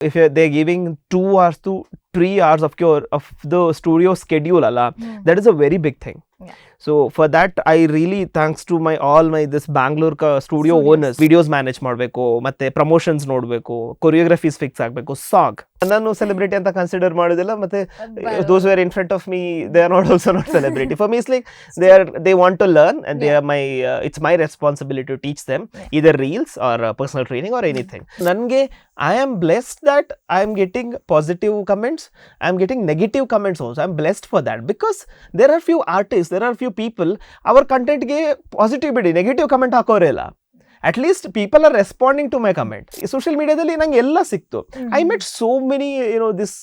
if they're giving two hours to three hours of your of the studio schedule ala hmm. that is a very big thing Yeah. so for that i really thanks to my all my this bangalore ka studio Studios. owners videos manage ಮಾಡಬೇಕು ಮತ್ತೆ promotions ನೋಡಬೇಕು choreographies fix ಆಗಬೇಕು song ನಾನು celebrity ಅಂತ consider ಮಾಡೋದಿಲ್ಲ ಮತ್ತೆ those were in front of me they are not also not celebrity for me it's like they are they want to learn and they are my uh, it's my responsibility to teach them Yeah. either reels or uh, personal training or anything ನನಗೆ i am blessed that i am getting positive comments i am getting negative comments also i'm blessed for that because there are few artists there are few people our content ಗೆ positive ಬಿಡಿ negative comment ಹಾಕೋರೇ ಇಲ್ಲ. At least people are responding to my comment social ಮೀಡಿಯಾದಲ್ಲಿ ನಂಗೆ ಎಲ್ಲ ಸಿಕ್ತು. I met so many you know this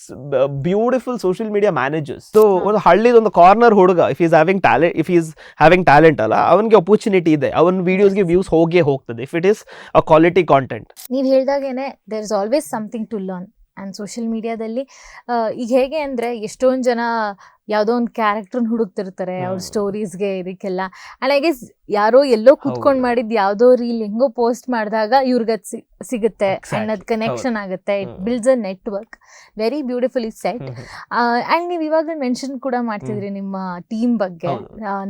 beautiful social media managers so ಒಂದು ಹಳ್ಳಿದ ಒಂದು ಕಾರ್ನರ್ ಹುಡುಗ if is having talent if is having talent ಅಲ್ಲ ಅವನಿಗೆ ಅಪರ್ಚುನಿಟಿ ಇದೆ. ಅವನ ವಿಡಿಯೋಸ್ಗೆ ವ್ಯೂಸ್ ಹೋಗೇ ಹೋಗ್ತದೆ if it is a quality content ನೀವು ಹೇಳಿದಾಗೇನೆ there is always something to learn and social ಮೀಡಿಯಾದಲ್ಲಿ ಈಗ ಹೇಗೆ ಅಂದರೆ ಎಷ್ಟೊಂದು ಜನ ಯಾವುದೋ ಒಂದು ಕ್ಯಾರೆಕ್ಟರ್ನ ಹುಡುಕ್ತಿರ್ತಾರೆ ಅವ್ರ. ಸ್ಟೋರೀಸ್ಗೆ ಇದಕ್ಕೆಲ್ಲ. ಆ್ಯಂಡ್ ಐ ಗೆಸ್ ಯಾರೋ ಎಲ್ಲೋ ಕುತ್ಕೊಂಡು ಮಾಡಿದ್ ಯಾವ್ದೋ ರೀಲ್ ಹೆಂಗೋ ಪೋಸ್ಟ್ ಮಾಡಿದಾಗ ಇವ್ರಿಗೆ ಅದ್ ಸಿಗುತ್ತೆ ಆ್ಯಂಡ್ ಅದು ಕನೆಕ್ಷನ್ ಆಗುತ್ತೆ. It. Builds a network very beautiful is set and ನೀವು ಇವಾಗ ಮೆನ್ಷನ್ ಕೂಡ ಮಾಡ್ತಿದ್ರಿ ನಿಮ್ಮ ಟೀಮ್ ಬಗ್ಗೆ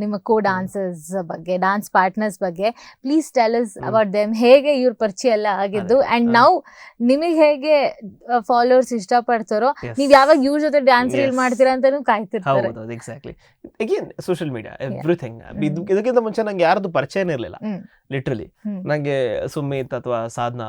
ನಿಮ್ಮ ಕೋ ಡಾನ್ಸರ್ಸ್ ಬಗ್ಗೆ ಡಾನ್ಸ್ ಪಾರ್ಟ್ನರ್ಸ್ ಬಗ್ಗೆ. Please tell us. About them ಹೇಗೆ ಇವ್ರ ಪರಿಚಯ ಎಲ್ಲ ಆಗಿದ್ದು ಅಂಡ್ ನೌ ನಾವು ನಿಮಗೆ ಹೇಗೆ ಫಾಲೋವರ್ಸ್ ಇಷ್ಟಪಡ್ತಾರೋ ನೀವು ಯಾವಾಗ ಇವ್ರ ಜೊತೆ ಡ್ಯಾನ್ಸ್ ರೀಲ್ ಮಾಡ್ತೀರಾ ಅಂತ ಕಾಯ್ತಿರ್ತಾರೆ ಹೌದು exactly again social media everything. ಇದಕ್ಕಿಂತ ಮುಂಚೆ ನಂಗೆ ಯಾರ್ದು ಪರಿಚಯನೇ ಇರಲಿಲ್ಲ. ಲಿಟ್ರಲಿ ನನಗೆ ನಂಗೆ ಸುಮಿತ್ ಅಥವಾ Sadhana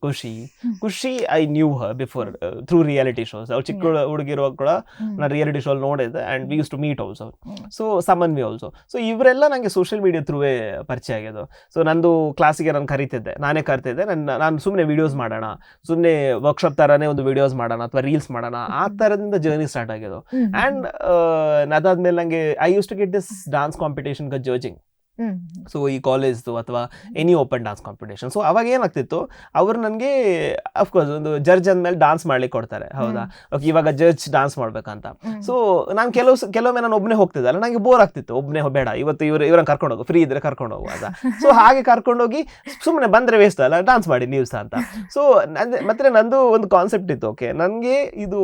Khushi. Khushi I knew her before through reality shows ಅವ್ರು ಚಿಕ್ಕ. ಹುಡುಗಿರುವಾಗ ಕೂಡ ನಾನು ರಿಯಾಲಿಟಿ ಶೋ ನೋಡಿದ್ದೆ and we use to meet also. So Suman we also so ಇವರೆಲ್ಲ ನನಗೆ ಸೋಷಿಯಲ್ ಮೀಡಿಯಾ ಥ್ರೂವೇ ಪರಿಚಯ ಆಗ್ಯದು ಸೊ ನಂದು ಕ್ಲಾಸಿಗೆ ನಾನು ಕರಿತಿದ್ದೆ. ನಾನೇ ಕರಿತಿದ್ದೆ. ನನ್ನ ನಾನು ಸುಮ್ಮನೆ ವಿಡಿಯೋಸ್ ಮಾಡೋಣ. ಸುಮ್ಮನೆ ವರ್ಕ್ಶಾಪ್ ಥರನೇ ಒಂದು ವಿಡಿಯೋಸ್ ಮಾಡೋಣ ಅಥವಾ ರೀಲ್ಸ್ ಮಾಡೋಣ. ಆ. ಥರದಿಂದ ಜರ್ನಿ ಸ್ಟಾರ್ಟ್ ಆಗ್ಯದು. ಆ್ಯಂಡ್ ಅದಾದ್ಮೇಲೆ ನನಗೆ I use to get this dance competition judging. So ಈ ಕಾಲೇಜ್ದು ಅಥವಾ any open dance competition so ಅವಾಗ ಏನಾಗ್ತಿತ್ತು ಅವರು ನನಗೆ ಅಫ್ಕೋರ್ಸ್ ಒಂದು ಜಡ್ಜ್ ಅಂದಮೇಲೆ ಡಾನ್ಸ್ ಮಾಡ್ಲಿಕ್ಕೆ ಕೊಡ್ತಾರೆ. ಹೌದಾ? ಓಕೆ ಇವಾಗ ಜಡ್ಜ್ ಡಾನ್ಸ್ ಮಾಡ್ಬೇಕಂತ. ಸೊ ನಾನು ಕೆಲವು ಕೆಲವೊಮ್ಮೆ ನಾನು ಒಬ್ಬನೇ ಹೋಗ್ತಿದ್ದೆ. ಅಲ್ಲ ನನಗೆ ಬೋರ್ ಆಗ್ತಿತ್ತು. ಒಬ್ಬನೇ ಬೇಡ ಇವತ್ತು ಇವ್ರು ಇವ್ರನ್ನ ಕರ್ಕೊಂಡು ಹೋಗು ಫ್ರೀ ಇದ್ರೆ ಕರ್ಕೊಂಡು ಹೋಗು ಅಂತ. ಸೊ ಹಾಗೆ ಕರ್ಕೊಂಡೋಗಿ ಸುಮ್ಮನೆ ಬಂದರೆ ವೇಸ್ಟ್ ಅಲ್ಲ ಡಾನ್ಸ್ ಮಾಡಿ ನೀವು ಸಹ ಅಂತ ಸೊ ಮತ್ತೆ ನಂದು ಒಂದು ಕಾನ್ಸೆಪ್ಟ್ ಇತ್ತು ಓಕೆ ನನಗೆ ಇದು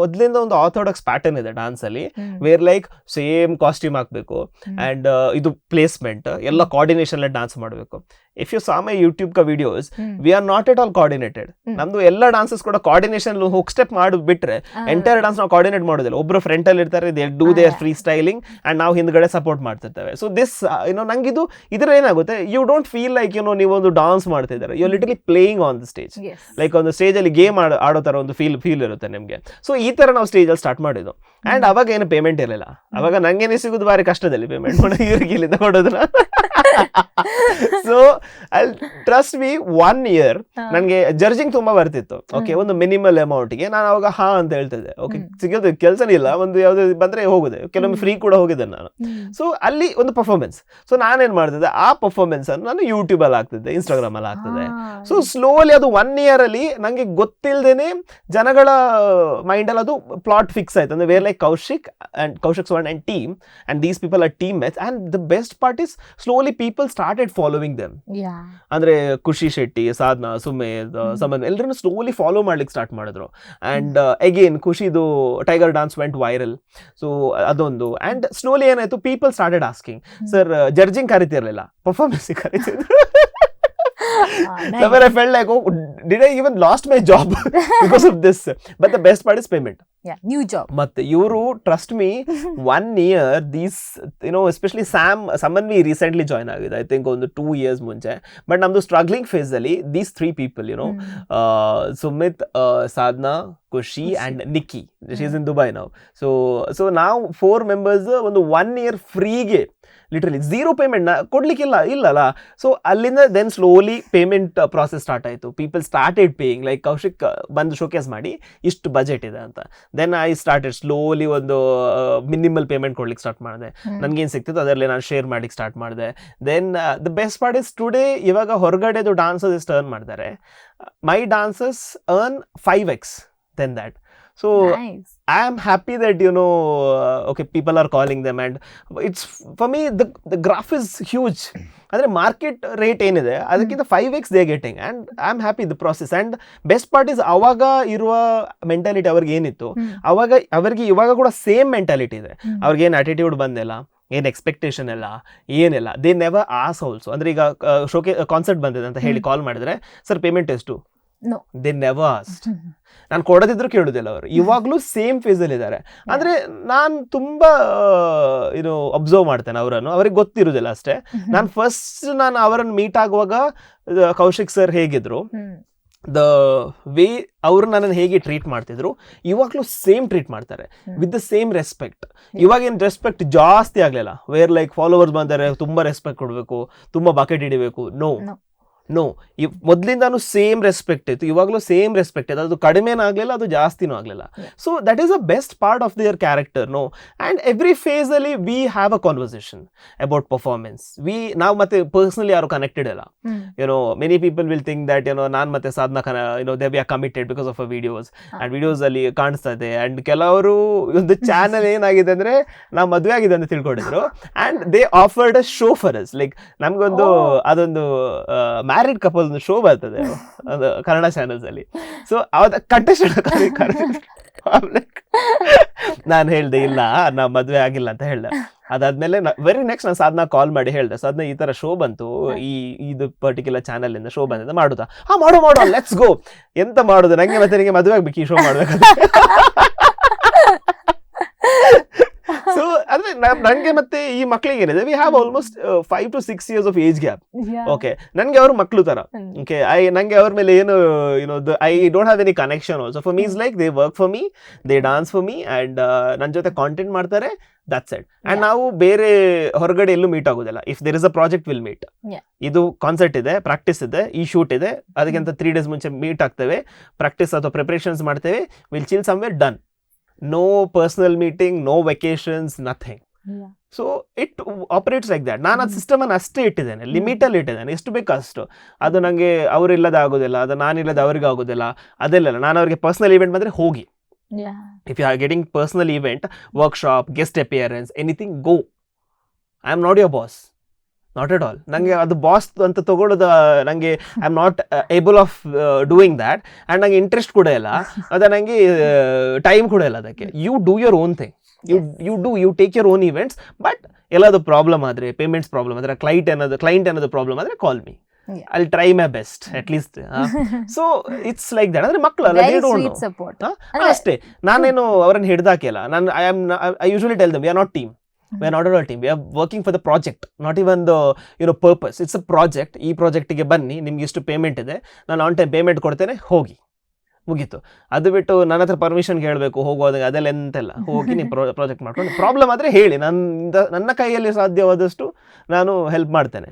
ಮೊದಲಿಂದ ಒಂದು ಆರ್ಥೋಡಾಕ್ಸ್ ಪ್ಯಾಟರ್ನ್ ಇದೆ ಡಾನ್ಸಲ್ಲಿ. ವೇರ್ ಲೈಕ್ ಸೇಮ್ ಕಾಸ್ಟ್ಯೂಮ್ ಹಾಕಬೇಕು ಅಂಡ್ ಆ್ಯಂಡ್ ಇದು ಪ್ಲೇಸ್ಮೆಂಟ್ ಎಲ್ಲ ಕೋಆರ್ಡಿನೇಷನ್ ಡಾನ್ಸ್ ಮಾಡಬೇಕು. ಇಫ್ ಯು ಸಾಮ ಯೂಟ್ಯೂಬ್ ಕ videos. We are not at all coordinated. ನಮ್ದು ಎಲ್ಲ ಡಾನ್ಸಸ್ ಕೂಡ ಕೋಆರ್ಡಿನೇಷನ್ ಹೋಗ್ ಸ್ಟೆಪ್ ಮಾಡಿ ಬಿಟ್ರೆ ಎಂಟೈರ್ ಡಾನ್ಸ್ ನಾವು ಕೋಆರ್ಡಿನೇಟ್ ಮಾಡೋದಿಲ್ಲ. ಒಬ್ರು ಫ್ರಂಟ್ ಅಲ್ಲಿ ಇರ್ತಾರೆ they do there. Free styling and ನಾವು ಹಿಂದ್ಗಡೆ ಸಪೋರ್ಟ್ ಮಾಡ್ತಿರ್ತೇವೆ. ಸೊ ದಿಸ್ ಏನೋ ನಂಗಿದು ಇದ್ರ ಏನಾಗುತ್ತೆ ಯು ಡೋಂಟ್ ಫೀಲ್ ಲೈಕ್ ಏನೋ ನೀವು ಒಂದು ಡಾನ್ಸ್ ಮಾಡ್ತಿದ್ದಾರೆ. You literally playing on the stage. Like ಒಂದು ಸ್ಟೇಜಲ್ಲಿ ಗೇಮ್ ಆಡೋ ಥರ ಒಂದು ಫೀಲ್ ಫೀಲ್ ಇರುತ್ತೆ ನಿಮಗೆ. ಸೊ ಈ ಥರ ನಾವು ಸ್ಟೇಜಲ್ಲಿ ಸ್ಟಾರ್ಟ್ ಮಾಡಿದ್ದು. And hmm. ಅವಾಗ ಏನು ಪೇಮೆಂಟ್ ಇರಲಿಲ್ಲ. ಅವಾಗ ನಂಗೇನೆ ಸಿಗೋದು ಬಾರಿ ಕಷ್ಟದಲ್ಲಿ ಪೇಮೆಂಟ್ ಮಾಡೋದು ಇವ್ರಿಗೆ ಇಲ್ಲಿಂದ ಕೊಡೋದ್ರ so I trust me one year. ನನಗೆ ಜರ್ಜಿಂಗ್ ತುಂಬಾ ಬರ್ತಿತ್ತು. ಓಕೆ ಒಂದು ಮಿನಿಮಲ್ ಅಮೌಂಟ್ಗೆ ನಾನು ಅವಾಗ ಹಾ ಅಂತ ಹೇಳ್ತಿದ್ದೆ. ಓಕೆ. ಸಿಗೋದು ಕೆಲಸ ಇಲ್ಲ ಒಂದು ಯಾವುದೇ ಬಂದ್ರೆ ಹೋಗುದೆ. ಕೆಲವೊಮ್ಮೆ ಫ್ರೀ ಕೂಡ ಹೋಗಿದ್ದೆ ನಾನು. ಸೊ ಅಲ್ಲಿ ಒಂದು ಪರ್ಫಾರ್ಮೆನ್ಸ್ ಸೊ ನಾನೇನು ಮಾಡ್ತಿದ್ದೆ? ಆ ಪರ್ಫಾರ್ಮೆನ್ಸ್ ಅನ್ನು ನಾನು ಯೂಟ್ಯೂಬಲ್ಲಿ ಆಗ್ತಿದ್ದೆ ಇನ್ಸ್ಟಾಗ್ರಾಮಲ್ಲಿ ಅಲ್ಲಿ ಆಗ್ತಿದೆ ಸೊ ಸ್ಲೋಲಿ ಅದು ಒನ್ ಇಯರ್ ಅಲ್ಲಿ ನಂಗೆ ಗೊತ್ತಿಲ್ಲದೇನೆ ಜನಗಳ ಮೈಂಡ್ ಅಲ್ಲಿ ಅದು ಪ್ಲಾಟ್ ಫಿಕ್ಸ್ ಆಯ್ತು. ಅಂದ್ರೆ where like Kaushik and Kaushik soan and team and these people are teammates and the best part is slowly people started following them. ಅಂದ್ರೆ ಖುಷಿ ಶೆಟ್ಟಿ ಸಾಧನಾ ಸುಮೇದ್. ಸಮನ್ ಎಲ್ಲರನ್ನು ಸ್ಲೋಲಿ ಫಾಲೋ ಮಾಡ್ಲಿಕ್ಕೆ ಸ್ಟಾರ್ಟ್ ಮಾಡಿದ್ರು. And again ಖುಷಿದು tiger dance went viral so ಅದೊಂದು. And slowly ಏನಾಯ್ತು people started asking sir judging ಕರಿತಿರ್ಲಿಲ್ಲ. Performance ಕರಿತಿದ್ರು. Somewhere I felt like, oh, did I even lost my job because of this? But the best part is payment. Yeah, new job. ಮತ್ತೆ ಇವರು trust me one year these you know especially Sam Suman we recently join ಆಗಿದೆ I think ಒಂದು two years ಮುಂಚೆ but ನಮ್ದು struggling phase ಅಲ್ಲಿ these three people you know. Sumit Sadhana Khushi. And Nikki she's in Dubai ನಾವು so so ನಾವು four members ಒಂದು one year ಫ್ರೀಗೆ literally zero payment ಕೊಡ್ಲಿಕ್ಕಿಲ್ಲ ಇಲ್ಲಲ್ಲ. ಸೊ ಅಲ್ಲಿಂದ then slowly payment process start ಆಯಿತು. People started paying like Kaushik ಬಂದು showcase ಮಾಡಿ ಇಷ್ಟು ಬಜೆಟ್ ಇದೆ ಅಂತ. ದೆನ್ ಐ ಸ್ಟಾರ್ಟೆಡ್ ಸ್ಲೋಲಿ ಒಂದು ಮಿನಿಮಲ್ ಪೇಮೆಂಟ್ ಕೊಡ್ಲಿಕ್ಕೆ ಸ್ಟಾರ್ಟ್ ಮಾಡಿದೆ. ನನಗೇನು ಸಿಕ್ತಿತ್ತು ಅದರಲ್ಲಿ ನಾನು ಶೇರ್ ಮಾಡ್ಲಿಕ್ಕೆ ಸ್ಟಾರ್ಟ್ ಮಾಡಿದೆ. Then the best part is today ಇವಾಗ ಹೊರಗಡೆದು ಡಾನ್ಸಸ್ ಅರ್ನ್ ಮಾಡ್ತಾರೆ? My dances earn five X then that so I I am happy that you know, uh, okay, people are calling them, and it's for me the the graph is huge. ಅಂದರೆ market rate ಏನಿದೆ ಅದಕ್ಕಿಂತ five X they getting and I am happy the process and best part is ಅವಾಗ ಇರುವ mentality ಅವ್ರಿಗೆ ಏನಿತ್ತು ಅವಾಗ ಅವರಿಗೆ ಇವಾಗ ಕೂಡ ಸೇಮ್ ಮೆಂಟಾಲಿಟಿ ಇದೆ. ಅವ್ರಿಗೆ ಏನು ಅಟಿಟ್ಯೂಡ್ ಬಂದಿಲ್ಲ ಏನು ಎಕ್ಸ್ಪೆಕ್ಟೇಷನ್ ಇಲ್ಲ ಏನಿಲ್ಲ. ದೇ ನೆವರ್ ಆಸ್ ಆಲ್ಸೋ ಅಂದ್ರೆ ಈಗ ಶೋಕೆ ಕಾನ್ಸರ್ಟ್ ಬಂದಿದೆ ಅಂತ ಹೇಳಿ ಕಾಲ್ ಮಾಡಿದ್ರೆ ಸರ್ ಪೇಮೆಂಟ್ ಎಷ್ಟು. ದೇ ನೆವರ್ ಆಸ್ ನಾನು ಕೊಡದಿದ್ರು ಕೇಳುದಿಲ್ಲ ಅವರು. ಇವಾಗ್ಲೂ ಸೇಮ್ ಫೇಸಲ್ಲಿ ಇದ್ದಾರೆ ಅಂದ್ರೆ ನಾನು ತುಂಬಾ ಏನು ಅಬ್ಸರ್ವ್ ಮಾಡ್ತೇನೆ ಅವರನ್ನು. ಅವ್ರಿಗೆ ಗೊತ್ತಿರುದಿಲ್ಲ ಅಷ್ಟೇ. ನಾನು ಫಸ್ಟ್ ನಾನು ಅವರನ್ನು ಮೀಟ್ ಆಗುವಾಗ ಕೌಶಿಕ್ ಸರ್ ಹೇಗಿದ್ರು ದ ವೇ ಅವರು ನನ್ನನ್ನು ಹೇಗೆ ಟ್ರೀಟ್ ಮಾಡ್ತಿದ್ರು ಇವಾಗ್ಲೂ ಸೇಮ್ ಟ್ರೀಟ್ ಮಾಡ್ತಾರೆ. ವಿತ್ ದ ಸೇಮ್ ರೆಸ್ಪೆಕ್ಟ್ ಇವಾಗ ಏನು ರೆಸ್ಪೆಕ್ಟ್ ಜಾಸ್ತಿ ಆಗಲಿಲ್ಲ. ವೇರ್ ಲೈಕ್ ಫಾಲೋವರ್ಸ್ ಬಂದರೆ ತುಂಬಾ ರೆಸ್ಪೆಕ್ಟ್ ಕೊಡಬೇಕು ತುಂಬಾ ಬಕೆಟ್ ಹಿಡಿಬೇಕು. No No. ಇವ್ ಮೊದ್ಲಿಂದಾನು ಸೇಮ್ ರೆಸ್ಪೆಕ್ಟ್ ಇತ್ತು. ಇವಾಗಲೂ ಸೇಮ್ ರೆಸ್ಪೆಕ್ಟ್ ಇತ್ತು. ಅದು ಕಡಿಮೆನೂ ಆಗಲಿಲ್ಲ ಅದು ಜಾಸ್ತಿನೂ ಆಗಲಿಲ್ಲ. So that is a best part of their character no and every ಫೇಸಲ್ಲಿ we have a conversation about performance we ನಾವು ಮತ್ತೆ ಪರ್ಸ್ನಲಿ ಯಾರು ಕನೆಕ್ಟೆಡ್ ಅಲ್ಲ you know many people will think that you know ನಾನು ಮತ್ತೆ ಸಾಧನ ಕನ you know they we are committed because of a videos and ವಿಡಿಯೋಸಲ್ಲಿ ಕಾಣಿಸ್ತಾ ಇದೆ and ಕೆಲವರು ಒಂದು ಚಾನಲ್ ಏನಾಗಿದೆ ಅಂದರೆ ನಾವು ಮದುವೆ ಆಗಿದೆ ಅಂತ ತಿಳ್ಕೊಂಡಿದ್ರು. And they offered a show for us like ನಮಗೊಂದು. ಅದೊಂದು ಮ್ಯಾರಿಡ್ ಕಪಲ್ ಶೋ ಬರ್ತದೆ ಅದು. ಕನ್ನಡ ಚಾನಲ್ಸ್ ಅಲ್ಲಿ. ಸೊ ಅದ ಕಂಟೆಸ್ಟೆಂಟ್ ನಾನು ಹೇಳ್ದೆ, ಇಲ್ಲ ನಾ ಮದುವೆ ಆಗಿಲ್ಲ ಅಂತ ಹೇಳ್ದೆ. ಅದಾದ್ಮೇಲೆ ವೆರಿ ನೆಕ್ಸ್ಟ್ ನಾನು ಸಾಧನ ಕಾಲ್ ಮಾಡಿ ಹೇಳ್ದೆ. ಸಾಧನ ಈ ತರ ಶೋ ಬಂತು, ಈ, ಇದು ಪರ್ಟಿಕ್ಯುಲರ್ ಚಾನಲ್ ಇಂದ ಶೋ ಬಂದಿದೆ ಮಾಡುದಾ. ಹಾ, ಮಾಡು ಮಾಡು ಲೆಟ್ಸ್ ಗೋ ಎಂತ ಮಾಡುದು? ನಂಗೆ ಮತ್ತೆ ನಿಮಗೆ ಮದುವೆ ಆಗ್ಬೇಕು, ಈ ಶೋ ಮಾಡ್ಬೇಕಂತ ಸೊ ಅಂದ್ರೆ ನಾನ್- ನಂಗೆ ಮತ್ತೆ ಈ ಮಕ್ಕಳಿಗೆ ಏನಿದೆ? We have almost five to six years of age gap okay ನನಗೆ ಅವರು ಮಕ್ಕಳು ತರ. ಓಕೆ ಐ ನಂಗೆ ಅವ್ರ ಮೇಲೆ ಏನು you know I don't have any connection also for me is like they work for me they dance for me and ನನ್ನ ಜೊತೆ ಕಾಂಟೆಂಟ್ ಮಾಡ್ತಾರೆ ದಟ್ಸ್ ಇಟ್ ಆ್ಯಂಡ್. ನಾವು ಬೇರೆ ಹೊರಗಡೆ ಎಲ್ಲೂ ಮೀಟ್ ಆಗೋದಿಲ್ಲ. If there is a project will meet ಇದು concert ಇದೆ ಪ್ರಾಕ್ಟೀಸ್ ಇದೆ ಈ ಶೂಟ್ ಇದೆ. ಅದಕ್ಕಿಂತ ತ್ರೀ ಡೇಸ್ ಮುಂಚೆ ಮೀಟ್ ಆಗ್ತೇವೆ ಪ್ರಾಕ್ಟೀಸ್ ಅಥವಾ ಪ್ರಿಪ್ರೇಷನ್ಸ್ ಮಾಡ್ತೇವೆ will chill somewhere done no personal meeting no vacations nothing so it operates like that ನಾನು ಅದು. ಸಿಸ್ಟಮನ್ನು ಅಷ್ಟೇ ಇಟ್ಟಿದ್ದೇನೆ. ಲಿಮಿಟಲ್ಲಿ ಇಟ್ಟಿದ್ದೇನೆ. ಎಷ್ಟು ಬೇಕು ಅಷ್ಟು. ಅದು ನನಗೆ ಅವರಿಲ್ಲದೆ ಆಗೋದಿಲ್ಲ ಅದು ನಾನಿಲ್ಲದೆ ಅವ್ರಿಗೆ ಆಗೋದಿಲ್ಲ ಅದೆಲ್ಲ ನಾನು ಅವ್ರಿಗೆ ಪರ್ಸನಲ್ ಇವೆಂಟ್ ಬಂದರೆ ಹೋಗಿ. If you are getting personal event workshop guest appearance anything go I am not your boss not at all ನನಗೆ ಅದು ಬಾಸ್ ಅಂತ ತೊಗೊಳ್ಳೋದು ನನಗೆ I am not able of doing that and ನನಗೆ ಇಂಟ್ರೆಸ್ಟ್ ಕೂಡ ಇಲ್ಲ. ಅದು ನನಗೆ ಟೈಮ್ ಕೂಡ ಇಲ್ಲ ಅದಕ್ಕೆ. You do your own thing you you do you take your own events but ಎಲ್ಲಾದ್ರು ಪ್ರಾಬ್ಲಮ್ ಆದರೆ ಪೇಮೆಂಟ್ಸ್ ಪ್ರಾಬ್ಲಮ್ ಆದರೆ ಕ್ಲೈಂಟ್ ಏನಾದ್ರು ಕ್ಲೈಂಟ್ ಏನಾದ್ರು ಪ್ರಾಬ್ಲಮ್ ಆದರೆ call me. I try my best at least so it's like that ಅಂದ್ರೆ ಹಾ? ಅಷ್ಟೇ ನಾನೇನು ಅವರನ್ನು ಹಿಡ್ದಾಕಿಲ್ಲ ನಾನು I am I usually tell them we are not team we are not all team we are working for the project not even the you know purpose it's a project ಈ ಪ್ರಾಜೆಕ್ಟಿಗೆ ಬನ್ನಿ ನಿಮ್ಗೆ ಇಷ್ಟು ಪೇಮೆಂಟ್ ಇದೆ. ನಾನು on time payment ಕೊಡ್ತೇನೆ ಹೋಗಿ. ಮುಗೀತು. ಅದು ಬಿಟ್ಟು ನನ್ನ ಹತ್ರ ಪರ್ಮಿಷನ್ ಕೇಳಬೇಕು ಹೋಗೋದಾಗ ಅದೆಲ್ಲ ಎಂತೆಲ್ಲ? ಹೋಗಿ ನೀವು ಪ್ರಾಜೆಕ್ಟ್ ಮಾಡ್ಕೊಂಡು ಪ್ರಾಬ್ಲಮ್ ಆದರೆ ಹೇಳಿ. ನನ್ನ ನನ್ನ ಕೈಯಲ್ಲಿ ಸಾಧ್ಯವಾದಷ್ಟು ನಾನು ಹೆಲ್ಪ್ ಮಾಡ್ತೇನೆ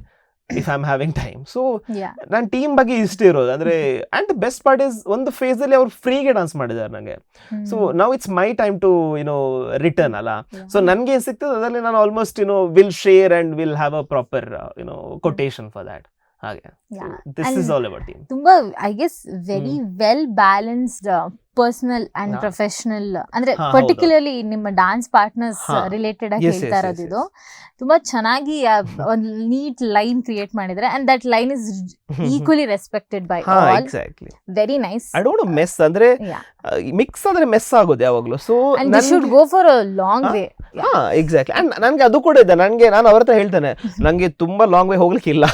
if I am having time so ನನ್ನ ಟೀಮ್ ಬಗ್ಗೆ ಇಷ್ಟೇ ಇರೋದು. ಅಂದರೆ and the best part is ಒಂದು ಫೇಸಲ್ಲಿ ಅವ್ರು ಫ್ರೀಗೆ ಡಾನ್ಸ್ ಮಾಡಿದ್ದಾರೆ ನನಗೆ so now it's my time to you know return ಅಲ್ಲ? ಸೊ ನನಗೆ ಏನು ಸಿಗ್ತದೆ ಅದರಲ್ಲಿ ನಾನು almost you know will share and will have a proper you know quotation for that ಹಾಗೆ. This is And- all about team ತುಂಬಾ I guess very well balanced personal and professional ಅಂದ್ರೆ particularly ನಿಮ್ಮ dance partners related ಆಗಿ ಹೇಳ್ತಾ ಇರೋದು ಇದು ತುಂಬಾ ಚೆನ್ನಾಗಿ ಒಂದು ನೀಟ್ ಲೈನ್ ಕ್ರಿಯೇಟ್ ಮಾಡಿದ್ರೆ and that line is equally respected by all exactly very nice I don't mess ಅಂದ್ರೆ ಮಿಕ್ಸ್ ಅಂದ್ರೆ ಮೆಸ್ ಆಗೋದು ಯಾವಾಗಲೂ. So and should go for a long. Way ಹಾ? ಎಕ್ಸಾಕ್ಟ್ಲಿ ಅಂಡ್ ನನಗೆ ಅದು ಕೂಡ ಇದೆ. ನನಗೆ ನಾನು ಅವ್ರ ಹತ್ರ ಹೇಳ್ತೇನೆ. ನನಗೆ ತುಂಬಾ ಲಾಂಗ್ ವೇ ಹೋಗ್ಲಿಕ್ಕೆ ಇಲ್ಲ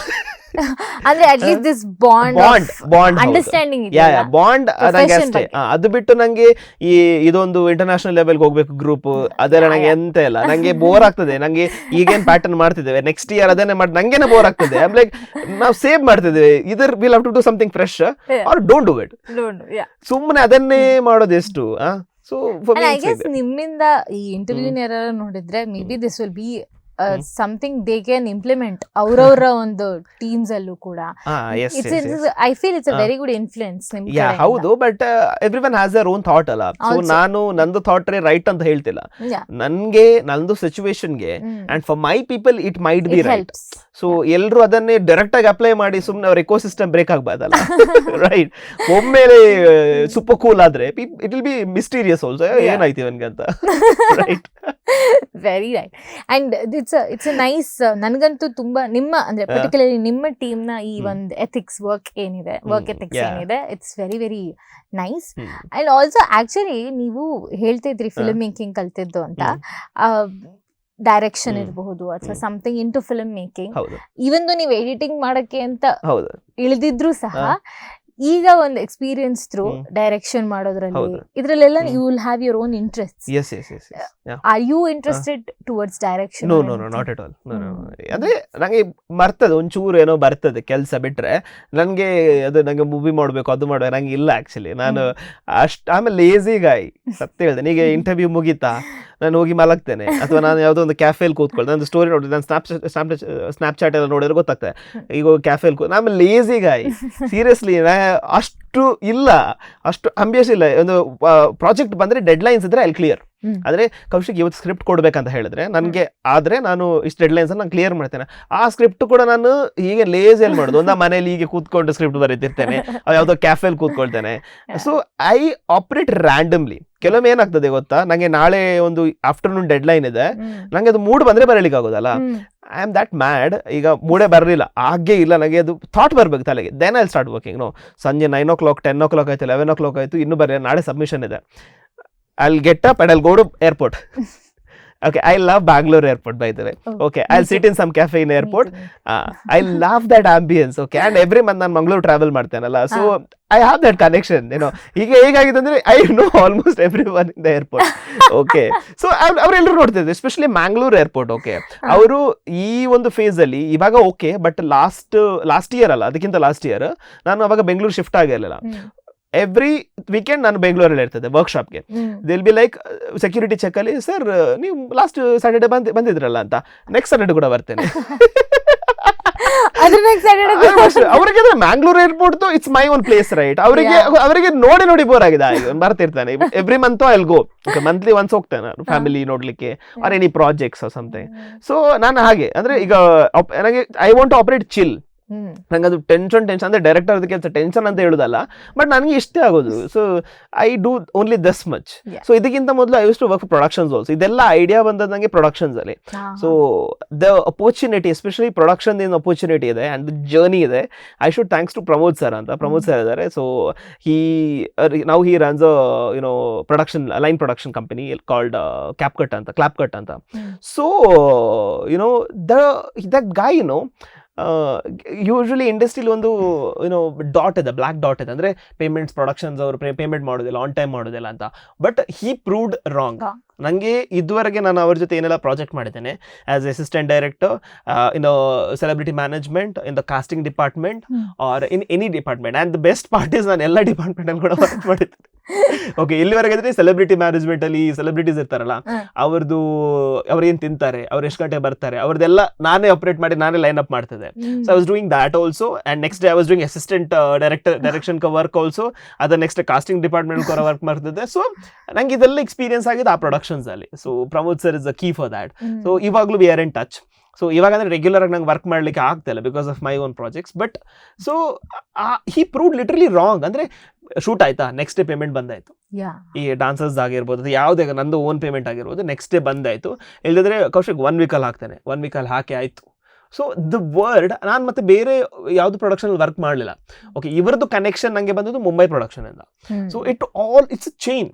ಅಂದ್ರೆ at least this bond bond bond understanding yeah yeah bond ನಂಗೆ Profession ಅಷ್ಟೇ ಅದು ಬಿಟ್ಟು ನಂಗೆ ಈ ಇದೊಂದು ಇಂಟರ್ನ್ಯಾಷನಲ್ ಲೆವೆಲ್ಗೆ ಹೋಗ್ಬೇಕು ಗ್ರೂಪ್ ಅದೆಲ್ಲ ನನಗೆ ನಂಗೆ ಎಂತ ಇಲ್ಲ. ನಂಗೆ ಬೋರ್ ಆಗ್ತದೆ. ನಂಗೆ ಈಗೇನ್ ಪ್ಯಾಟರ್ನ್ ಮಾಡ್ತಿದ್ದೇವೆ. ನೆಕ್ಸ್ಟ್ ಇಯರ್ ಅದನ್ನೇ ಮಾಡಿ ನಂಗೇನೆ ಬೋರ್ ಆಗ್ತದೆ. ಲೈಕ್ ನಾವು ಸೇವ್ ಮಾಡ್ತಿದ್ದೇವೆ. Either will have to do something fresh or don't do it ಸುಮ್ಮನೆ ಅದನ್ನೇ ಮಾಡೋದು ಎಷ್ಟು ಸೊ ಐ ಗೆಸ್ ನಿಮ್ಮಿಂದ ಈ ಇಂಟರ್ವ್ಯೂ ನೋಡಿದ್ರೆ maybe this will be. Something they can implement ಅವರವರ ಒಂದು ಟೀಮ್ಸ್ ಅಲ್ಲೂ ಕೂಡ. It's I feel it's a. Very good influence yeah. ಹೌದು but everyone has their own thought ಅಲ್ಲ. ಸೊ. ನಾನು ನಂದು ಥಾಟ್ ರೈಟ್ ಅಂತ ಹೇಳ್ತಿಲ್ಲ. ನನ್ಗೆ ನಂದು ಸಿಚುವೇಶನ್ಗೆ ಗೆ and for my people it might be right. So ಎಲ್ಲರೂ ಅದನ್ನೇ ಡೈರೆಕ್ಟ್ ಆಗಿ ಅಪ್ಲೈ ಮಾಡಿ ಸುಮ್ಮನೆ ಅವ್ರ ಎಕೋ ಸಿಸ್ಟಮ್ ಬ್ರೇಕ್ ಆಗ್ಬಾರ್ದಲ್ಲ. ರೈಟ್ ಒಮ್ಮೆ ಸೂಪರ್ ಕೂಲ್ ಆದ್ರೆ it will be mysterious also. ಏನಾಯ್ತು ಇವನ್ಗೆ ಅಂತ right very right and it's it's nice ನನಗಂತೂ ತುಂಬಾ ನಿಮ್ಮ ಅಂದ್ರೆ. ಪರ್ಟಿಕ್ಯುಲರ್ಲಿ ನಿಮ್ಮ ಟೀಮ್ನ ಈ ಒಂದು ಎಥಿಕ್ಸ್ ವರ್ಕ್ ಏನಿದೆ ವರ್ಕ್ ಎಥಿಕ್ಸ್ ಏನಿದೆ it's very very nice and also actually ನೀವು ಹೇಳ್ತಿದ್ರಿ ಫಿಲ್ಮ್ ಮೇಕಿಂಗ್ ಕಲ್ತಿದ್ದು ಅಂತ. ಡೈರೆಕ್ಷನ್. ಇರಬಹುದು ಅಥವಾ. Something in to film making even ನೀವು ಎಡಿಟಿಂಗ್ ಮಾಡಕ್ಕೆ ಅಂತ ಇಳಿದಿದ್ರು ಸಹ. ಈಗ ಒಂದು ಎಕ್ಸ್ಪೀರಿಯನ್ಸ್ ಥ್ರೂ. ಡೈರೆಕ್ಷನ್ ಮಾಡೋದ್ರಲ್ಲಿ. ಇದ್ರಲ್ಲೆಲ್ಲ. You will have your own interest yes yes yes are you interested towards direction no no no not at all. ಅದೇ ನಂಗೆ ಬರ್ತದೆ ಒಂಚೂರು ಏನೋ ಬರ್ತದೆ ಕೆಲಸ ಬಿಟ್ರೆ. ನನಗೆ ಅದು ನನಗೆ ಮೂವಿ ಮಾಡಬೇಕು ಅದು ಮಾಡಬೇಕು ನಂಗೆ ಇಲ್ಲ ಆ್ಯಕ್ಚುಲಿ ನಾನು ಅಷ್ಟು ಆಮೇಲೆ ಲೇಸಿ ಗಾಯ್ ಸತ್ಯ ಹೇಳ್ದೆ. ಈಗ ಇಂಟರ್ವ್ಯೂ ಮುಗೀತಾ? ನಾನು ಹೋಗಿ ಮಲಗ್ತೇನೆ. ಅಥವಾ ನಾನು ಯಾವುದೋ ಒಂದು ಕ್ಯಾಫೇಲಿ ಕೂತ್ಕೊಳ್ತೇನೆ ನಾನು ಸ್ಟೋರಿ ನೋಡಿದ್ರೆ ನಾನು ಸ್ನಾಪ್ ಸ್ನಾಪ್ ಸ್ನ್ಯಾಪ್ಚಾಟ್ ಎಲ್ಲ ನೋಡಿದ್ರೆ ಗೊತ್ತಾಗ್ತದೆ. ಈಗ ಕ್ಯಾಫೇಲಿ ಕೂ ಆಮೇಲೆ ಲೇಸಿ ಗಾಯ್ ಸೀರಿಯಸ್ಲಿ ಅಷ್ಟು ಇಲ್ಲ ಅಷ್ಟು ಅಂಬಿಯಸ್ ಇಲ್ಲ. ಒಂದು ಪ್ರಾಜೆಕ್ಟ್ ಬಂದರೆ ಡೆಡ್ಲೈನ್ಸ್ ಇದ್ರೆ ಅಲ್ಲಿ ಕ್ಲಿಯರ್. ಆದರೆ ಕೌಶಿಕ್ ಇವತ್ತು ಸ್ಕ್ರಿಪ್ಟ್ ಕೊಡಬೇಕಂತ ಹೇಳಿದ್ರೆ ನನಗೆ ಆದರೆ ನಾನು ಇಷ್ಟು ಡೆಡ್ಲೈನ್ಸ್ ನಾನು ಕ್ಲಿಯರ್ ಮಾಡ್ತೇನೆ. ಆ ಸ್ಕ್ರಿಪ್ಟ್ ಕೂಡ ನಾನು ಹೀಗೆ ಲೇಸಿಯಲ್ಲಿ ಮಾಡೋದು. ಒಂದು ಮನೇಲಿ ಹೀಗೆ ಕೂತ್ಕೊಂಡು ಸ್ಕ್ರಿಪ್ಟ್ ಬರೀತಿರ್ತೇನೆ ಯಾವುದೋ ಕ್ಯಾಫೆಲ್ ಕೂತ್ಕೊಳ್ತೇನೆ. ಸೊ ಐ ಆಪರೇಟ್ ರ್ಯಾಂಡಮ್ಲಿ ಕೆಲವೊಮ್ಮೆ ಏನಾಗ್ತದೆ ಗೊತ್ತಾ? ನನಗೆ ನಾಳೆ ಒಂದು ಆಫ್ಟರ್ನೂನ್ ಡೆಡ್ಲೈನ್ ಇದೆ. ನನಗೆ ಅದು ಮೂಡ್ ಬಂದ್ರೆ ಬರಲಿಕ್ಕೆ ಆಗೋದಲ್ಲ ಐ ಆಮ್ ದ್ಯಾಟ್ ಮ್ಯಾಡ್ ಈಗ ಮೂಡೆ ಬರಲಿಲ್ಲ. ಹಾಗೆ ಇಲ್ಲ ನನಗೆ, ಅದು ಥಾಟ್ ಬರಬೇಕು ತಲೆಗೆ. Then I start working no ಸಂಜೆ nine o'clock ten o'clock ಆಯಿತು ಲೆವೆನ್ ಓ ಕ್ಲಾಕ್ ಆಯಿತು, ಇನ್ನೂ ಬರಲಿಲ್ಲ. ನಾಳೆ ಸಬ್ಮಿಷನ್ ಇದೆ. I get up and I'll go to airport okay I love Bangalore airport by the way okay I sit in some cafe in airport I love that ambience okay and every month ನಾನು Mangaluru travel ಮಾಡ್ತೇನಲ್ಲ? So I have that connection ಏನೋ ಈಗ ಹೇಗಾಗಿದೆ ಅಂದ್ರೆ I know almost every one in the airport okay so ಅವರೆಲ್ಲರೂ ನೋಡ್ತಿದ್ರು especially Mangalore airport okay ಅವರು ಈ ಒಂದು ಫೇಸ್ ಅಲ್ಲಿ ಇವಾಗ okay but last last year ಅಲ್ಲ ಅದಕ್ಕಿಂತ ಲಾಸ್ಟ್ ಇಯರ್ ನಾನು ಅವಾಗ ಬೆಂಗಳೂರು ಶಿಫ್ಟ್ ಆಗಿರಲಿಲ್ಲ ಎವ್ರಿ ವೀಕೆಂಡ್ ನಾನು ಬೆಂಗಳೂರಲ್ಲಿ ಇರ್ತದೆ ವರ್ಕ್ಶಾಪ್ಗೆ ದಿಲ್ ಬಿ ಲೈಕ್ ಸೆಕ್ಯೂರಿಟಿ ಚೆಕ್ ಅಲ್ಲಿ ಸರ್ ನೀವು ಲಾಸ್ಟ್ ಸ್ಯಾಟರ್ಡೆ ಬಂದ್ ಬಂದಿದ್ರಲ್ಲ ಅಂತ ನೆಕ್ಸ್ಟ್ ಸ್ಯಾಟರ್ಡೆ ಕೂಡ ಬರ್ತೇನೆ. ಅವ್ರಿಗೆ Mangalore airport it's my own place right ಅವರಿಗೆ. ಅವರಿಗೆ ನೋಡಿ ನೋಡಿ ಬೋರ್ ಆಗಿದೆ. ಬರ್ತಿರ್ತಾನೆ. Every month I go monthly once ಹೋಗ್ತೇನೆ ನಾನು ಫ್ಯಾಮಿಲಿ ನೋಡ್ಲಿಕ್ಕೆ or any projects something so ನಾನು ಹಾಗೆ ಅಂದ್ರೆ ಈಗ ನನಗೆ ಐ ವಾಂಟ್ ಆಪರೇಟ್ ಚಿಲ್. ನಂಗೆ ಅದು ಟೆನ್ಷನ್ ಟೆನ್ಷನ್ ಅಂದ್ರೆ ಡೈರೆಕ್ಟರ್ ಕೆಲಸ ಟೆನ್ಷನ್ ಅಂತ ಹೇಳುದಲ್ಲ ಬಟ್ ನನಗೆ ಇಷ್ಟೇ ಆಗೋದು. So I do only this much. So ಇದಕ್ಕಿಂತ ಮೊದಲು I use to work productions also ಇದೆಲ್ಲ ಐಡಿಯಾ ಬಂದದ್ದು ನನಗೆ ಪ್ರೊಡಕ್ಷನ್ಸ್ ಅಲ್ಲಿ. ಹಾ, so the opportunity especially production ಏನು ಅಪರ್ಚುನಿಟಿ ಇದೆ ಅಂಡ್ ಜರ್ನಿ ಇದೆ. I should thanks to Pramod sir ಅಂತ. ಪ್ರಮೋದ್ ಸರ್ ಇದ್ದಾರೆ. ಸೊ ಹೀ ನಾವು he runs you know production line production company called cap cut ಅಂತ ಕ್ಲಾಪ್ ಕಟ್ ಅಂತ. So you know the that guy you know usually industrially ಒಂದು ಏನೋ dot ಇದೆ black dot ಇದೆ. ಅಂದರೆ ಪೇಮೆಂಟ್ಸ್ ಪ್ರೊಡಕ್ಷನ್ಸ್ ಅವರು ಪೇಮೆಂಟ್ ಮಾಡೋದಿಲ್ಲ ಆನ್ ಟೈಮ್ ಮಾಡೋದಿಲ್ಲ ಅಂತ. But he proved wrong Wrong. ನನಗೆ ಇದುವರೆಗೆ ನಾನು ಅವ್ರ ಜೊತೆ ಏನೆಲ್ಲ ಪ್ರಾಜೆಕ್ಟ್ ಮಾಡಿದ್ದೇನೆ as assistant director in celebrity management in the casting department. Or in any department and the best part is ನಾನು ಎಲ್ಲ ಡಿಪಾರ್ಟ್ಮೆಂಟಲ್ಲಿ ಕೂಡ ವರ್ಕ್ ಮಾಡಿದ್ದೇನೆ. ಓಕೆ ಇಲ್ಲಿವರೆಗೆ ಅಂದ್ರೆ ಸೆಲೆಬ್ರಿಟಿ ಮ್ಯಾನೇಜ್ಮೆಂಟ್ ಅಲ್ಲಿ ಸೆಲೆಬ್ರಿಟೀಸ್ ಇರ್ತಾರಲ್ಲ. ಅವ್ರದ್ದು ಅವ್ರು ಏನ್ ತಿಂತಾರೆ ಅವ್ರು ಎಷ್ಟು ಗಂಟೆ ಬರ್ತಾರೆ ಅವ್ರದ್ದೆಲ್ಲ ನಾನೇ ಆಪರೇಟ್ ಮಾಡಿ ನಾನೇ ಲೈನ್ ಅಪ್ ಮಾಡ್ತಿದ್ದೆ. So I was doing that also and next I was doing assistant director direction work also ಅದ ನೆಕ್ಸ್ಟ್ ಕಾಸ್ಟಿಂಗ್ ಡಿಪಾರ್ಟ್ಮೆಂಟ್ ಕೂಡ ವರ್ಕ್ ಮಾಡ್ತಿದ್ದೆ ಸೊ ನಂಗೆ ಇದೆಲ್ಲ ಎಕ್ಸ್ಪೀರಿಯನ್ಸ್ ಆಗಿದೆ ಆ ಪ್ರೊಡಕ್ಷನ್ಸ್ ಅಲ್ಲಿ so Pramod sir is a key for that. So ಇವಾಗಲೂ we are in touch so ಇವಾಗ ಅಂದ್ರೆ ರೆಗ್ಯುಲರ್ ಆಗಿ ನಂಗೆ ವರ್ಕ್ ಮಾಡ್ಲಿಕ್ಕೆ ಆಗ್ತಿಲ್ಲ because of my own projects but so he prove literally wrong ಅಂದ್ರೆ ಶೂಟ್ ಆಯ್ತಾ? ನೆಕ್ಸ್ಟ್ ಡೇ ಪೇಮೆಂಟ್ ಬಂದಾಯ್ತು. ಈ ಡಾನ್ಸರ್ಸ್ ಆಗಿರ್ಬೋದು ಯಾವುದೇ ನಂದು ಓನ್ ಪೇಮೆಂಟ್ ಆಗಿರ್ಬೋದು ನೆಕ್ಸ್ಟ್ ಡೇ ಬಂದಾಯ್ತು. ಇಲ್ಲದ್ರೆ ಕೌಶಿಕ್ ಒನ್ ವೀಕಲ್ಲಿ ಹಾಕ್ತಾನೆ. ಒನ್ ವೀಕಲ್ಲಿ ಹಾಕಿ ಆಯ್ತು. ಸೊ ದ ವರ್ಡ್ ನಾನು ಮತ್ತೆ ಬೇರೆ ಯಾವುದು ಪ್ರೊಡಕ್ಷನ್ ವರ್ಕ್ ಮಾಡಲಿಲ್ಲ. ಓಕೆ ಇವರದ್ದು ಕನೆಕ್ಷನ್ ನನಗೆ ಬಂದದ್ದು ಮುಂಬೈ ಪ್ರೊಡಕ್ಷನ್ ಇಂದ. So it all it's chain